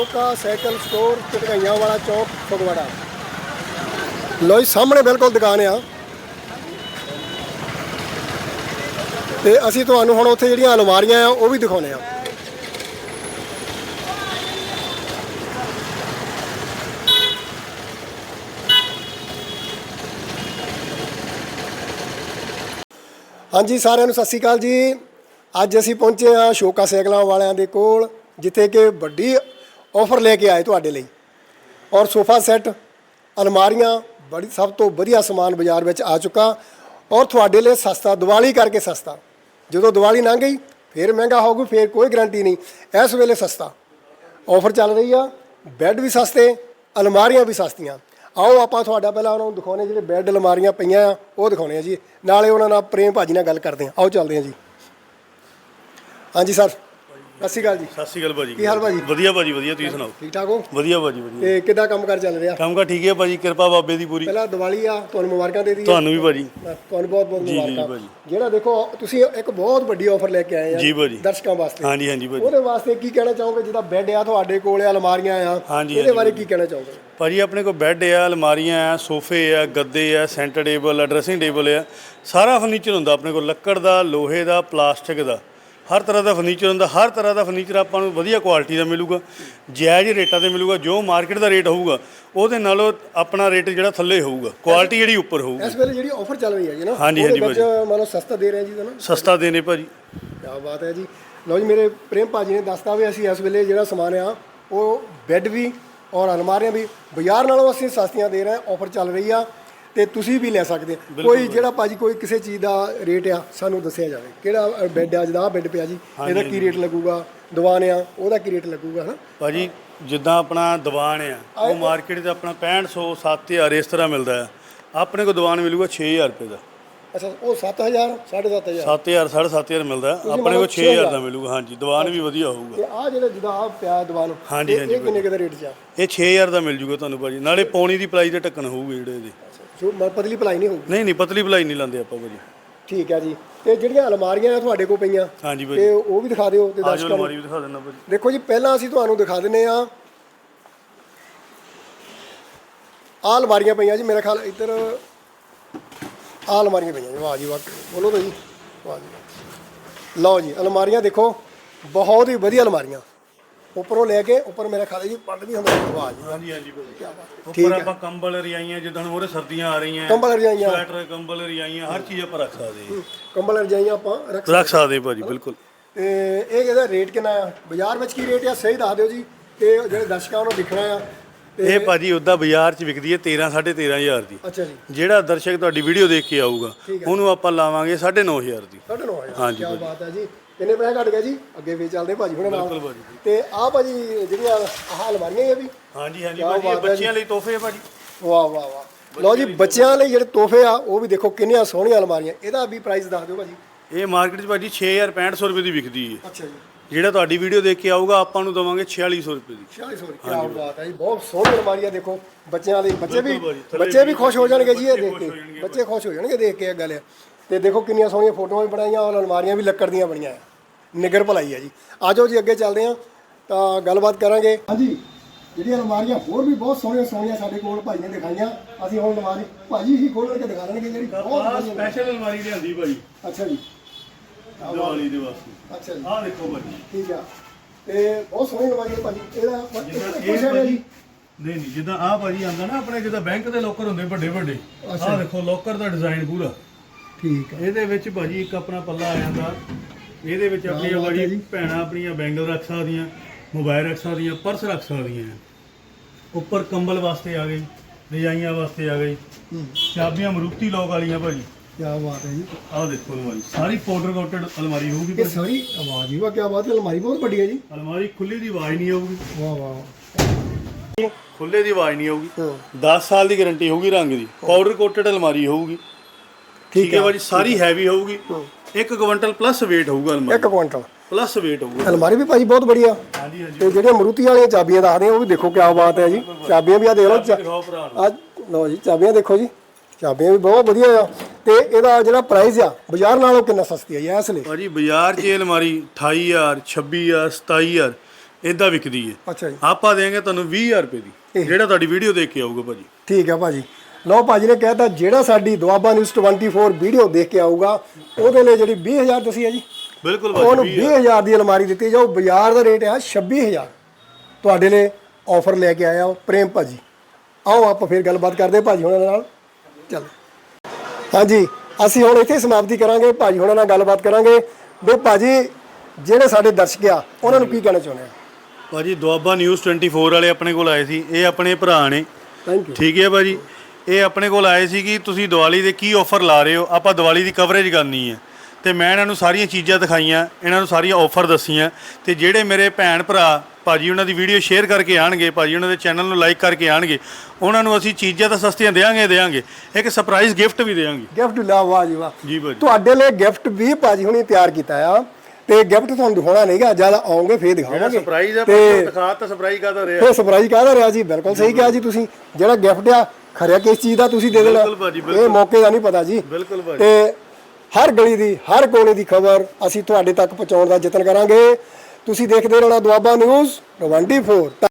ਸ਼ੋਕਾ cycle store ਚਟਕਾਈਆਂ ਵਾਲਾ ਚੌਕ, ਫਗਵਾੜਾ। ਲੋ ਜੀ, ਸਾਹਮਣੇ ਬਿਲਕੁਲ ਦੁਕਾਨ ਆ। ਤੇ ਅਸੀਂ ਤੁਹਾਨੂੰ ਹੁਣ ਉੱਥੇ ਜਿਹੜੀਆਂ ਅਲਮਾਰੀਆਂ ਆ, ਉਹ ਵੀ ਦਿਖਾਉਨੇ ਆ। ਹਾਂਜੀ, ਸਾਰਿਆਂ ਨੂੰ ਸਤਿ ਸ਼੍ਰੀ ਅਕਾਲ ਜੀ। ਅੱਜ ਅਸੀਂ ਪਹੁੰਚੇ ਹਾਂ ਸ਼ੋਕਾ ਸਾਈਕਲਾਂ ਵਾਲਿਆਂ ਦੇ ਕੋਲ, ਜਿੱਥੇ ਕਿ ਵੱਡੀ ਆਫਰ ਲੈ ਕੇ ਆਏ ਤੁਹਾਡੇ ਲਈ। ਔਰ ਸੋਫਾ ਸੈੱਟ, ਅਲਮਾਰੀਆਂ, ਬੜੀ, ਸਭ ਤੋਂ ਵਧੀਆ ਸਮਾਨ ਬਾਜ਼ਾਰ ਵਿੱਚ ਆ ਚੁੱਕਾ। ਔਰ ਤੁਹਾਡੇ ਲਈ ਸਸਤਾ, ਦੀਵਾਲੀ ਕਰਕੇ ਸਸਤਾ। ਜਦੋਂ ਦੀਵਾਲੀ ਲੰਘ ਗਈ, ਫਿਰ ਮਹਿੰਗਾ ਹੋਊਗਾ ਫਿਰ ਕੋਈ ਗਰੰਟੀ ਨਹੀਂ। ਇਸ ਵੇਲੇ ਸਸਤਾ। ਆਫਰ ਚੱਲ ਰਹੀ ਆ। ਬੈੱਡ ਵੀ ਸਸਤੇ, ਅਲਮਾਰੀਆਂ ਵੀ ਸਸਤੀਆਂ। ਆਓ ਆਪਾਂ ਤੁਹਾਡਾ ਪਹਿਲਾਂ ਉਹਨਾਂ ਨੂੰ ਦਿਖਾਉਣੇ ਜਿਹੜੇ ਬੈੱਡ, ਅਲਮਾਰੀਆਂ ਪਈਆਂ ਆ, ਉਹ ਦਿਖਾਉਣੇ ਆ ਜੀ। ਨਾਲੇ ਉਹਨਾਂ ਨਾਲ ਪ੍ਰੇਮ ਭਾਜੀ ਨਾਲ ਗੱਲ ਕਰਦੇ ਆ ਆਓ ਚੱਲਦੇ ਆ ਜੀ। ਹਾਂਜੀ, ਸਰ। ਸਤਿ ਸ਼੍ਰੀ ਅਕਾਲ ਜੀ। ਸਤਿ ਸ਼੍ਰੀ ਅਕਾਲ ਭਾਜੀ। ਕੀ ਹਾਲ ਭਾਜੀ? ਵਧੀਆ ਭਾਜੀ ਵਧੀਆ ਤੁਸੀਂ ਸੁਣਾਓ? ਠੀਕ ਠਾਕ ਹੋ? ਵਧੀਆ ਭਾਜੀ ਵਧੀਆ। ਤੇ ਕਿੱਦਾਂ ਕੰਮ ਕਰ ਚੱਲ ਰਿਹਾ? ਕੰਮ ਕਾ ਠੀਕ ਹੈ ਭਾਜੀ ਕਿਰਪਾ ਬਾਬੇ ਦੀ ਪੂਰੀ। ਪਹਿਲਾਂ ਦੀਵਾਲੀ ਆ ਤੁਹਾਨੂੰ ਮੁਬਾਰਕਾਂ ਦੇ ਦਈਏ। ਤੁਹਾਨੂੰ ਵੀ ਭਾਜੀ। ਤੁਹਾਨੂੰ ਬਹੁਤ ਬਹੁਤ ਜੀ, ਜੀ, ਮੁਬਾਰਕਾਂ। ਭਾਜੀ। ਜਿਹੜਾ ਦੇਖੋ ਤੁਸੀਂ ਇੱਕ ਬਹੁਤ ਵੱਡੀ ਆਫਰ ਲੈ ਕੇ ਆਏ ਆ ਜੀ, ਭਾਜੀ। ਦਰਸ਼ਕਾਂ ਵਾਸਤੇ। ਹਾਂਜੀ ਹਾਂਜੀ ਭਾਜੀ। ਉਹਦੇ ਵਾਸਤੇ ਕੀ ਕਹਿਣਾ ਚਾਹੋਗੇ? ਜਿਹਦਾ ਬੈੱਡ ਆ ਤੁਹਾਡੇ ਕੋਲ ਆ ਅਲਮਾਰੀਆਂ ਆ। ਹਾਂਜੀ, ਇਹਦੇ ਹਾਂਜੀ, ਬਾਰੇ ਕੀ ਕਹਿਣਾ ਚਾਹੋਗੇ? ਭਾਜੀ ਆਪਣੇ ਕੋਲ ਬੈੱਡ ਆ ਅਲਮਾਰੀਆਂ ਆ ਸੋਫੇ ਆ ਗੱਦੇ ਆ ਸੈਂਟਰ ਟੇਬਲ ਆ ਡਰੈਸਿੰਗ ਟੇਬਲ ਆ। ਸਾਰਾ ਫਰਨੀਚਰ ਹੁੰਦਾ ਆਪਣੇ ਕੋਲ। ਲੱਕੜ ਦਾ ਲੋਹੇ ਦਾ ਪਲਾਸਟਿਕ ਦਾ। ਹਰ ਤਰ੍ਹਾਂ ਦਾ ਫਰਨੀਚਰ ਹੁੰਦਾ ਹਰ ਤਰ੍ਹਾਂ ਦਾ ਫਰਨੀਚਰ ਆਪਾਂ ਨੂੰ ਵਧੀਆ ਕੁਆਲਿਟੀ ਦਾ ਮਿਲੂਗਾ ਜਾਇਜ਼ ਰੇਟਾਂ ਤੇ ਮਿਲੂਗਾ ਜੋ ਮਾਰਕੀਟ ਦਾ ਰੇਟ ਹੋਊਗਾ ਉਹਦੇ ਨਾਲੋਂ ਆਪਣਾ ਰੇਟ ਜਿਹੜਾ ਥੱਲੇ ਹੋਊਗਾ ਕੁਆਲਿਟੀ ਜਿਹੜੀ ਉੱਪਰ ਹੋਊਗੀ। ਇਸ ਵੇਲੇ ਜਿਹੜੀ ਆਫਰ ਚੱਲ ਰਹੀ ਹੈ ਜੀ ਨਾ ਹਾਂਜੀ, ਉਹਦੇ ਹਾਂਜੀ, ਵਿੱਚ ਮੰਨ ਲਓ ਸਸਤਾ ਦੇ ਰਹੇ ਜੀ ਤੁਹਾਨੂੰ ਸਸਤਾ ਦੇਣੇ ਭਾਜੀ। ਕੀ ਬਾਤ ਹੈ ਜੀ। ਲਓ ਜੀ ਮੇਰੇ ਪ੍ਰੇਮ ਭਾਜੀ ਨੇ ਦੱਸਤਾ ਵੀ ਅਸੀਂ ਇਸ ਵੇਲੇ ਜਿਹੜਾ ਸਮਾਨ ਆ ਉਹ ਬੈੱਡ ਵੀ ਔਰ ਅਲਮਾਰੀਆਂ ਵੀ ਬਾਜ਼ਾਰ ਨਾਲੋਂ ਅਸੀਂ ਸਸਤੀਆਂ ਦੇ ਰਹੇ ਹਾਂ ਆਫਰ ਚੱਲ ਰਹੀ ਆ। ਤੇ ਤੁਸੀਂ ਵੀ ਲੈ ਸਕਦੇ ਹੋ। ਕੋਈ ਜਿਹੜਾ ਭਾਜੀ ਕੋਈ ਕਿਸੇ ਚੀਜ਼ ਦਾ ਰੇਟ ਆ ਸਾਨੂੰ ਦੱਸਿਆ ਜਾਵੇ। ਕਿਹੜਾ ਬੈੱਡ ਆ ਜਿਹਦਾ ਬੈੱਡ ਪਿਆ ਜੀ ਇਹਦਾ ਕੀ ਰੇਟ ਲੱਗੂਗਾ? ਦੀਵਾਨ ਆ ਉਹਦਾ ਕੀ ਰੇਟ ਲੱਗੂਗਾ ਹਨਾ? ਭਾਜੀ ਜਿੱਦਾਂ ਆਪਣਾ ਦੀਵਾਨ ਆ ਉਹ ਮਾਰਕੀਟ 'ਚ ਆਪਣਾ 6500 7000 ਇਸ ਤਰ੍ਹਾਂ ਮਿਲਦਾ ਹੈ ਆਪਣੇ ਕੋਲ ਦੀਵਾਨ ਮਿਲੂਗਾ 6000 ਰੁਪਏ ਦਾ। ਅੱਛਾ ਉਹ 7000 7500 7000 7500 ਮਿਲਦਾ। ਆਪਣੇ ਕੋਲ 6000 ਦਾ ਮਿਲੂਗਾ ਹਾਂਜੀ ਦੀਵਾਨ ਵੀ ਵਧੀਆ ਹੋਊਗਾ। ਤੇ ਆ ਜਿਹੜਾ ਜਿਹਦਾ ਆ ਪਿਆ ਦੀਵਾਨ ਹਾਂਜੀ, ਹਾਂਜੀ, ਇਹ ਕਿੰਨੇ ਕੁ ਦਾ ਰੇਟ ਚ ਆ? ਇਹ 6000 ਦਾ ਮਿਲ ਜੂਗਾ ਤੁਹਾਨੂੰ ਭਾਜੀ। ਨਾਲੇ ਪੌਣੀ ਦੀ ਪਲਾਈ ਦੇ ਢੱਕਣ ਹੋਊਗੇ ਜਿਹੜੇ ਇਹਦੇ। ਜੋ ਮ- ਪਤਲੀ ਭਲਾਈ ਨਹੀਂ ਹੋਊਗੀ। ਨਹੀਂ ਨਹੀਂ ਪਤਲੀ ਪਲਾਈ ਨਹੀਂ ਲਾਉਂਦੇ ਆਪਾਂ ਭਾਜੀ। ਠੀਕ ਹੈ ਜੀ। ਤੇ ਜਿਹੜੀਆਂ ਅਲਮਾਰੀਆਂ ਆ ਤੁਹਾਡੇ ਕੋਲ ਪਈਆਂ ਹਾਂਜੀ ਤੇ ਭਾਜੀ ਉਹ ਵੀ ਦਿਖਾ ਦਿਓ ਤੇ ਆਜੋ ਦਰਸ਼ਕਾਂ ਨੂੰ। ਅਲਮਾਰੀ ਵੀ ਦਿਖਾ ਦਿੰਦਾ ਭਾਜੀ। ਦੇਖੋ ਜੀ ਪਹਿਲਾਂ ਅਸੀਂ ਤੁਹਾਨੂੰ ਦਿਖਾ ਦਿੰਨੇ ਆ ਆਹ ਅਲਮਾਰੀਆਂ ਪਈਆਂ ਜੀ ਮੇਰੇ ਖਿਆਲ ਇੱਧਰ ਆਹ ਅਲਮਾਰੀਆਂ ਪਈਆਂ ਜੀ। ਵਾਹ ਜੀ ਵਾਹ। ਬੋਲੋ ਤਾਂ ਜੀ ਵਾਹ ਜੀ ਵਾਹ। ਲਓ ਜੀ ਅਲਮਾਰੀਆਂ ਦੇਖੋ ਬਹੁਤ ਹੀ ਵਧੀਆ ਅਲਮਾਰੀਆਂ। ਉੱਪਰੋਂ ਲੈ ਕੇ ਉੱਪਰ ਮੇਰੇ ਖਿਆਲ ਜੀ ਪੱਟ ਵੀ ਹੁੰਦੀ ਵਾਹ ਜੀ ਵਾਹ। ਹਾਂਜੀ ਹਾਂਜੀ ਭਾਜੀ ਉੱਪਰ। ਆਪਾਂ ਕੰਬਲ ਰਜਾਈਆਂ ਜਿੱਦਾਂ ਉਹਦੇ ਸਰਦੀਆਂ ਆ ਰਹੀਆਂ। ਕੰਬਲ ਰਜਾਈਆਂ। ਸਵੈਟਰ ਕੰਬਲ ਰਜਾਈਆਂ ਹਰ ਚੀਜ਼ ਆਪਾਂ ਰੱਖ ਸਕਦੇ ਹਾਂ। ਕੰਬਲ ਰਜਾਈਆਂ ਆਪਾਂ ਰੱਖ ਰੱਖ ਸਕਦੇ ਹਾਂ ਭਾਜੀ ਬਿਲਕੁਲ। ਤੇ ਇਹ ਇਹਦਾ ਰੇਟ ਕਿੰਨਾ ਆ? ਬਾਜ਼ਾਰ ਵਿੱਚ ਕੀ ਰੇਟ ਆ? ਸਹੀ ਦੱਸ ਦਿਓ ਜੀ। ਤੇ ਜਿਹੜੇ ਦਰਸ਼ਕਾਂ ਉਹਨੂੰ ਦਿਖਣਾ ਆ ਇਹ ਭਾਜੀ ਉਦਾਂ ਬਾਜ਼ਾਰ 'ਚ ਵਿਕਦੀ ਹੈ 13 13500 ਦੀ। ਅੱਛਾ ਜੀ। ਜਿਹੜਾ ਦਰਸ਼ਕ ਤੁਹਾਡੀ ਵੀਡੀਓ ਦੇਖ ਕੇ ਆਊਗਾ। ਉਹਨੂੰ ਆਪਾਂ ਲਾਵਾਂਗੇ 9500 ਦੀ। ਸਾਢੇ ਨੌ ਹਜ਼ਾਰ। ਹਾਂਜੀ ਕੀ ਬਾਤ ਹੈ ਜੀ। ਕਿੰਨੇ ਪੈਸੇ ਘਟ ਗਏ ਜੀ? ਅੱਗੇ ਫੇਰ ਚੱਲਦੇ ਭਾਜੀ ਹੁਣੇ ਨਾਲ। ਬਿਲਕੁਲ ਭਾਜੀ। ਤੇ ਆ ਭਾਜੀ ਜਿਹੜੀਆਂ ਆਹ ਅਲਮਾਰੀਆਂ ਇਹ ਵੀ? ਹਾਂਜੀ ਹਾਂਜੀ ਕਿਆ ਭਾਜੀ ਇਹ ਬਾਤ ਹੈ ਬੱਚਿਆਂ ਲਈ ਤੋਹਫੇ ਆ ਭਾਜੀ। ਵਾਹ ਵਾਹ ਵਾਹ। ਲਓ ਜੀ ਬੱਚਿਆਂ ਲਈ ਜਿਹੜੇ ਤੋਹਫੇ ਆ ਉਹ ਵੀ ਦੇਖੋ ਕਿੰਨੀਆਂ ਸੋਹਣੀਆਂ ਅਲਮਾਰੀਆਂ। ਇਹਦਾ ਵੀ ਪ੍ਰਾਈਸ ਦੱਸ ਦਿਓ ਭਾਜੀ। ਇਹ ਮਾਰਕੀਟ 'ਚ ਭਾਜੀ 6500 ਰੁਪਏ ਦੀ ਵਿਕਦੀ ਹੈ। ਅੱਛਾ ਜੀ। ਜਿਹੜਾ ਤੁਹਾਡੀ ਵੀਡੀਓ ਦੇਖ ਕੇ ਆਊਗਾ ਆਪਾਂ ਨੂੰ ਦਵਾਂਗੇ 4600 ਰੁਪਏ ਦੀ। 4600 ਕੀ ਬਾਤ ਹੈ ਜੀ ਬਹੁਤ ਸੋਹਣੀ ਅਲਮਾਰੀਆਂ ਦੇਖੋ ਬੱਚਿਆਂ ਲਈ। ਬੱਚੇ ਵੀ ਬਿਲਕੁਲ ਭਾਜੀ, ਥੱਲੇ ਬੱਚੇ ਵੀ ਖੁਸ਼ ਹੋ ਜਾਣਗੇ ਜੀ ਇਹ ਦੇਖ ਕੇ। ਹੋ ਬੱਚੇ ਖੁਸ਼ ਹੋ ਜਾਣਗੇ ਦੇਖ ਕੇ ਇਹ ਗੱਲ ਆ। ਤੇ ਦੇਖੋ ਕਿੰਨੀਆਂ ਸੋਹਣੀਆਂ ਫੋਟੋਆਂ ਵੀ ਬਣਾਈਆਂ ਔਰ ਅਲਮਾਰੀਆਂ ਵੀ ਲੱਕੜ ਦੀਆਂ ਬਣੀਆਂ ਆ। ਨਿਗਰ ਭਲਾਈ ਹੈ ਜੀ। ਆਜੋ ਜੀ ਅੱਗੇ ਚੱਲਦੇ ਹਾਂ। ਤਾਂ ਗੱਲਬਾਤ ਕਰਾਂਗੇ। ਹਾਂਜੀ ਜਿਹੜੀਆਂ ਅਲਮਾਰੀਆਂ ਹੋਰ ਵੀ ਬਹੁਤ ਸੋਹਣੀਆਂ ਸੋਹਣੀਆਂ ਸਾਡੇ ਕੋਲ ਭਾਈ ਨੇ ਦਿਖਾਈਆਂ। ਅਸੀਂ ਹੁਣ ਅਲਮਾਰੀ ਭਾਜੀ ਹੀ ਖੋਲ੍ਹ ਕੇ ਦਿਖਾ ਦੇਣਗੇ ਜਿਹੜੀ ਬਹੁਤ ਆਹ ਵਧੀਆ ਸਪੈਸ਼ਲ ਅਲਮਾਰੀ ਲਿਆਂਦੀ ਭਾਜੀ। ਅੱਛਾ ਜੀ। ਦੀਵਾਲੀ ਦੇ ਵਾਸਤੇ। ਅੱਛਾ ਜੀ। ਆਹ ਦੇਖੋ ਭਾਜੀ। ਠੀਕ ਆ। ਤੇ ਬਹੁਤ ਸੋਹਣੀ ਅਲਮਾਰੀ ਹੈ ਭਾਜੀ। ਇਹਦਾ ਜਿੱਦਾਂ ਇਹ ਭਾਜੀ ਜੀ। ਨਹੀਂ ਨਹੀਂ ਜਿੱਦਾਂ ਆਹ ਭਾਜੀ ਆਂਦਾ ਨਾ ਆਪਣੇ ਜਿੱਦਾਂ ਬੈਂਕ ਦੇ ਲੋਕਰ ਹੁੰਦੇ ਵੱਡੇ ਵੱਡੇ। ਆਹ ਦੇਖੋ ਲੋਕਰ ਦਾ ਡਿਜ਼ਾਈਨ ਪੂਰਾ। ਠੀਕ ਇਹਦੇ ਵਿੱਚ ਭਾਜੀ ਇੱਕ ਆਪਣਾ ਪੱਲਾ ਆ ਜਾਂਦਾ। ਇਹਦੇ ਵਿੱਚ ਆਪਣੀਆਂ ਬਾਤ ਹੈ ਬੜੀ ਜੀ। ਭੈਣਾਂ ਆਪਣੀਆਂ ਬੈਂਗਲ ਰੱਖ ਸਕਦੀਆਂ ਮੋਬਾਈਲ ਰੱਖ ਸਕਦੀਆਂ ਪਰਸ ਰੱਖ ਸਕਦੀਆਂ ਉੱਪਰ ਕੰਬਲ ਵਾਸਤੇ ਆ ਗਈ ਰਜਾਈਆਂ ਵਾਸਤੇ ਆ ਗਈ ਹੂੰ। ਚਾਬੀਆਂ ਮਰੂਤੀ ਲੋਕ ਵਾਲੀਆਂ ਭਾਜੀ। ਕੀ ਬਾਤ ਹੈ ਜੀ। ਆਹ ਦੇਖੋ ਅਲਮਾਰੀ ਸਾਰੀ ਪਾਊਡਰ ਕੋਟਡ ਅਲਮਾਰੀ ਹੋਊਗੀ ਇਹ ਸਾਰੀ ਆਵਾਜ਼ ਹੀ ਵਾ ਕੀ ਬਾਤ ਹੈ ਅਲਮਾਰੀ ਬਹੁਤ ਵੱਡੀ ਹੈ ਜੀ। ਅਲਮਾਰੀ ਖੁੱਲੀ ਦੀ ਆਵਾਜ਼ ਨਹੀਂ ਆਊਗੀ। ਵਾਹ ਵਾਹ ਖੁੱਲੇ ਦੀ ਆਵਾਜ਼ ਨਹੀਂ ਆਊਗੀ। ਹਾਂ। 10 ਸਾਲ ਦੀ ਗਾਰੰਟੀ ਹੋਊਗੀ ਰੰਗ ਦੀ। ਪਾਊਡਰ ਕੋਟਡ ਅਲਮਾਰੀ ਹੋਊਗੀ। ਠੀਕ ਹੈ ਭਾਜੀ ਸਾਰੀ ਹੈਵੀ ਹੋਊਗੀ। 1 ਕੁਇੰਟਲ ਪਲੱਸ weight ਹੋਊਗਾ ਅਲਮਾਰੀ ਇੱਕ ਕੁਇੰਟਲ। ਪਲੱਸ weight ਹੋਊਗਾ। ਅਲਮਾਰੀ ਵੀ ਭਾਜੀ ਬਹੁਤ ਬੜੀ ਆ ਹਾਂਜੀ ਹਾਂਜੀ। ਤੇ ਜਿਹੜੀਆਂ ਮਰੂਤੀ ਵਾਲੀਆਂ ਚਾਬੀਆਂ ਦੱਸਦੇ ਆ ਉਹ ਵੀ ਦੇਖੋ ਕੀ ਬਾਤ ਹੈ ਜੀ। ਚਾਬੀਆਂ ਵੀ ਆ ਦੇਖ ਲਓ ਆ ਲਓ ਜੀ ਚਾਬੀਆਂ ਦੇਖੋ ਜੀ। ਚਾਬੀਆਂ ਵੀ ਬਹੁਤ ਵਧੀਆ ਆ। ਤੇ ਇਹਦਾ ਜਿਹੜਾ ਪ੍ਰਾਈਸ ਆ ਬਾਜ਼ਾਰ ਨਾਲੋਂ ਕਿੰਨਾ ਸਸਤੀ ਆ ਜੀ ਇਸ ਲਈ? ਭਾਜੀ ਬਾਜ਼ਾਰ 'ਚ ਇਹ ਅਲਮਾਰੀ 28000 26000 27000 ਇਦਾਂ ਵਿਕਦੀ ਹੈ। ਅੱਛਾ ਜੀ। ਆਪਾਂ ਦੇਵਾਂਗੇ ਤੁਹਾਨੂੰ 20000 ਰੁਪਏ ਦੀ। ਜਿਹੜਾ ਤੁਹਾਡੀ ਵੀਡੀਓ ਦੇਖ ਕੇ ਆਊਗਾ ਭਾਜੀ। ਠੀਕ ਹੈ ਭਾਜੀ। ਲਓ ਭਾਜੀ ਨੇ ਕਹਿਤਾ ਜਿਹੜਾ ਸਾਡੀ ਦੁਆਬਾ ਨਿਊਜ਼ 24 ਵੀਡੀਓ ਦੇਖ ਕੇ ਆਊਗਾ ਉਹਦੇ ਲਈ ਜਿਹੜੀ 20000 ਤੁਸੀਂ ਹੈ ਜੀ ਬਿਲਕੁਲ ਉਹਨੂੰ ਭਾਜੀ 20000 ਦੀ ਅਲਮਾਰੀ ਦਿੱਤੀ ਜਾਓ ਬਾਜ਼ਾਰ ਦਾ ਰੇਟ ਹੈ 26000 ਤੁਹਾਡੇ ਲਈ ਆਫਰ ਲੈ ਕੇ ਆਇਆ ਉਹ ਪ੍ਰੇਮ ਭਾਜੀ। ਆਓ ਆਪਾਂ ਫਿਰ ਗੱਲਬਾਤ ਕਰਦੇ ਭਾਜੀ ਹੁਣਾਂ ਨਾਲ। ਚੱਲ। ਹਾਂਜੀ ਅਸੀਂ ਹੁਣ ਇੱਥੇ ਸਮਾਪਤੀ ਕਰਾਂਗੇ ਭਾਜੀ ਹੁਣਾਂ ਨਾਲ ਗੱਲਬਾਤ ਕਰਾਂਗੇ। ਵੀ ਭਾਜੀ ਜਿਹੜੇ ਸਾਡੇ ਦਰਸ਼ਕ ਆ ਉਹਨਾਂ ਨੂੰ ਕੀ ਕਹਿਣਾ ਚਾਹੁੰਦੇ ਆ ਭਾਜੀ ਦੁਆਬਾ ਨਿਊਜ਼ 24 ਵਾਲੇ ਆਪਣੇ ਕੋਲ ਆਏ ਸੀ ਇਹ ਆਪਣੇ ਭਰਾ ਨੇ। ਥੈਂਕ ਯੂ ਠੀਕ ਹੈ ਭਾਜੀ। ਇਹ ਆਪਣੇ ਕੋਲ ਆਏ ਸੀ ਕਿ ਤੁਸੀਂ ਦੀਵਾਲੀ ਦੇ ਕੀ ਆਫਰ ਲਾ ਰਹੇ ਹੋ? ਆਪਾਂ ਦੀਵਾਲੀ ਦੀ ਕਵਰੇਜ ਕਰਨੀ ਹੈ। ਤੇ ਮੈਂ ਇਹਨਾਂ ਨੂੰ ਸਾਰੀਆਂ ਚੀਜ਼ਾਂ ਦਿਖਾਈਆਂ ਇਹਨਾਂ ਨੂੰ ਸਾਰੀਆਂ ਆਫਰ ਦੱਸੀਆਂ। ਤੇ ਜਿਹੜੇ ਮੇਰੇ ਭੈਣ ਭਰਾ ਭਾਜੀ ਉਹਨਾਂ ਦੀ ਵੀਡੀਓ ਸ਼ੇਅਰ ਕਰਕੇ ਆਣਗੇ ਭਾਜੀ ਉਹਨਾਂ ਦੇ ਚੈਨਲ ਨੂੰ ਲਾਈਕ ਕਰਕੇ ਆਣਗੇ ਉਹਨਾਂ ਨੂੰ ਅਸੀਂ ਚੀਜ਼ਾਂ ਤਾਂ ਸਸਤੀਆਂ ਦੇਵਾਂਗੇ ਦੇਵਾਂਗੇ ਇੱਕ ਸਰਪ੍ਰਾਈਜ਼ ਗਿਫਟ ਵੀ ਦੇਵਾਂਗੇ ਗਿਫਟ ਲਾ ਵਾਹ ਜੀ ਵਾਹ। ਜੀ ਭਾਜੀ। ਤੁਹਾਡੇ ਲਈ ਗਿਫਟ ਵੀ ਭਾਜੀ ਹੁਣੀ ਤਿਆਰ ਕੀਤਾ ਆ। ਤੇ ਗਿਫਟ ਤੁਹਾਨੂੰ ਦਿਖਾਉਣਾ ਨਹੀਂਗਾ ਜਦ ਆਉਂਗੇ ਫੇਰ ਦਿਖਾਵਾਂਗੇ। ਸਰਪ੍ਰਾਈਜ਼ ਹੈ ਤੇ ਭਾਜੀ ਦਿਖਾ ਤਾਂ ਸਰਪ੍ਰਾਈਜ਼ ਕਾਹਦਾ ਰਿਹਾ? ਇਹ ਸਰਪ੍ਰਾਈਜ਼ ਕਾਹਦਾ ਰਿਹਾ ਜੀ? ਬਿਲਕੁਲ ਸਹੀ ਕਿਹਾ ਜੀ ਤੁਸੀਂ। ਜਿਹੜਾ ਗਿਫਟ ਆ ਖਰਿਆ ਕਿਸ ਚੀਜ਼ ਦਾ ਤੁਸੀਂ ਦੇ ਦੇਣਾ ਬਿਲਕੁਲ ਭਾਜੀ, ਇਹ ਮੌਕੇ ਦਾ ਨਹੀਂ ਪਤਾ ਜੀ। ਬਿਲਕੁਲ ਭਾਜੀ। ਤੇ ਹਰ ਗਲੀ ਦੀ ਹਰ ਕੋਨੇ ਦੀ ਖਬਰ ਅਸੀਂ ਤੁਹਾਡੇ ਤੱਕ ਪਹੁੰਚਾਉਣ ਦਾ ਯਤਨ ਕਰਾਂਗੇ। ਤੁਸੀਂ ਦੇਖਦੇ ਰਹਿਣਾ ਦੁਆਬਾ ਨਿਊਜ਼ 24